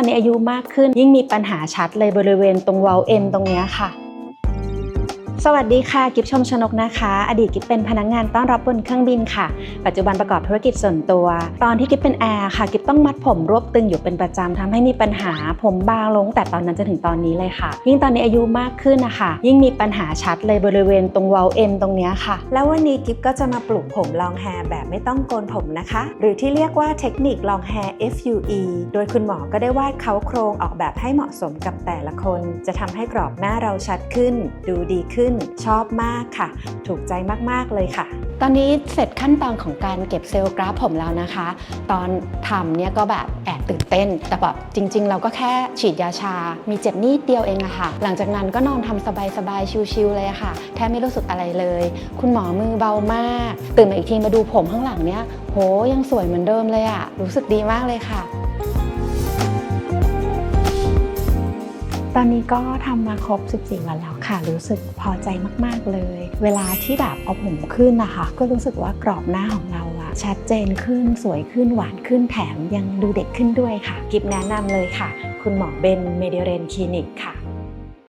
ตอนนี้อายุมากขึ้น ยิ่งมีปัญหาชัดเลยบริเวณตรงเว้าเอ็นตรงนี้ค่ะ สวัสดีค่ะ กิฟชมชนกนะคะ อดีตกิฟเป็นพนักงงานต้อนรับบนเครื่องบินค่ะ ปัจจุบันประกอบธุรกิจส่วนตัว ตอนที่กิฟเป็นแอร์ค่ะ กิฟต้องมัดผมรวบตึงอยู่เป็นประจำทำให้มีปัญหาผมบางลง แต่ตอนนั้นจนถึงตอนนี้เลยค่ะ ยิ่งตอนนี้อายุมากขึ้นนะคะ ยิ่งมีปัญหาชัดเลยบริเวณตรงเวาเอ็นตรงนี้ค่ะ แล้ววันนี้กิฟก็จะมาปลูกผมลองแฮร์แบบไม่ต้องโกนผมนะคะ หรือที่เรียกว่าเทคนิคลองแฮร์ FUE โดยคุณหมอก็ได้วาดเขาโครงออกแบบให้เหมาะสมกับแต่ละคน จะทำให้กรอบหน้าเราชัดขึ้น ดูดีขึ้นชอบมากค่ะ ถูกใจมาก ๆ เลยค่ะ ตอนนี้เสร็จขั้นตอนของการเก็บเซลล์กราฟผมแล้วนะคะ ตอนทำเนี่ยก็แบบแอบตื่นเต้น แต่แบบจริง ๆ เราก็แค่ฉีดยาชา มีเจ็บนิดเดียวเองอะค่ะ หลังจากนั้นก็นอนทำสบาย ๆ ชิลๆเลยะค่ะ แทบไม่รู้สึกอะไรเลย คุณหมอมือเบามาก ตื่นมาอีกทีมาดูผมข้างหลังเนี่ยโหยังสวยเหมือนเดิมเลยอะรู้สึกดีมากเลยค่ะ ตอนนี้ก็ทำมาครบ 14 วันแล้วค่ะ รู้สึกพอใจมาก ๆ เลย เวลาที่แบบเอาผมขึ้นนะคะ ก็รู้สึกว่ากรอบหน้าของเราอะชัดเจนขึ้นสวยขึ้นหวานขึ้นแถมยังดูเด็กขึ้นด้วยค่ะ กิฟแนะนำเลยค่ะ คุณหมอเบนเมดิเรนคลินิกค่ะ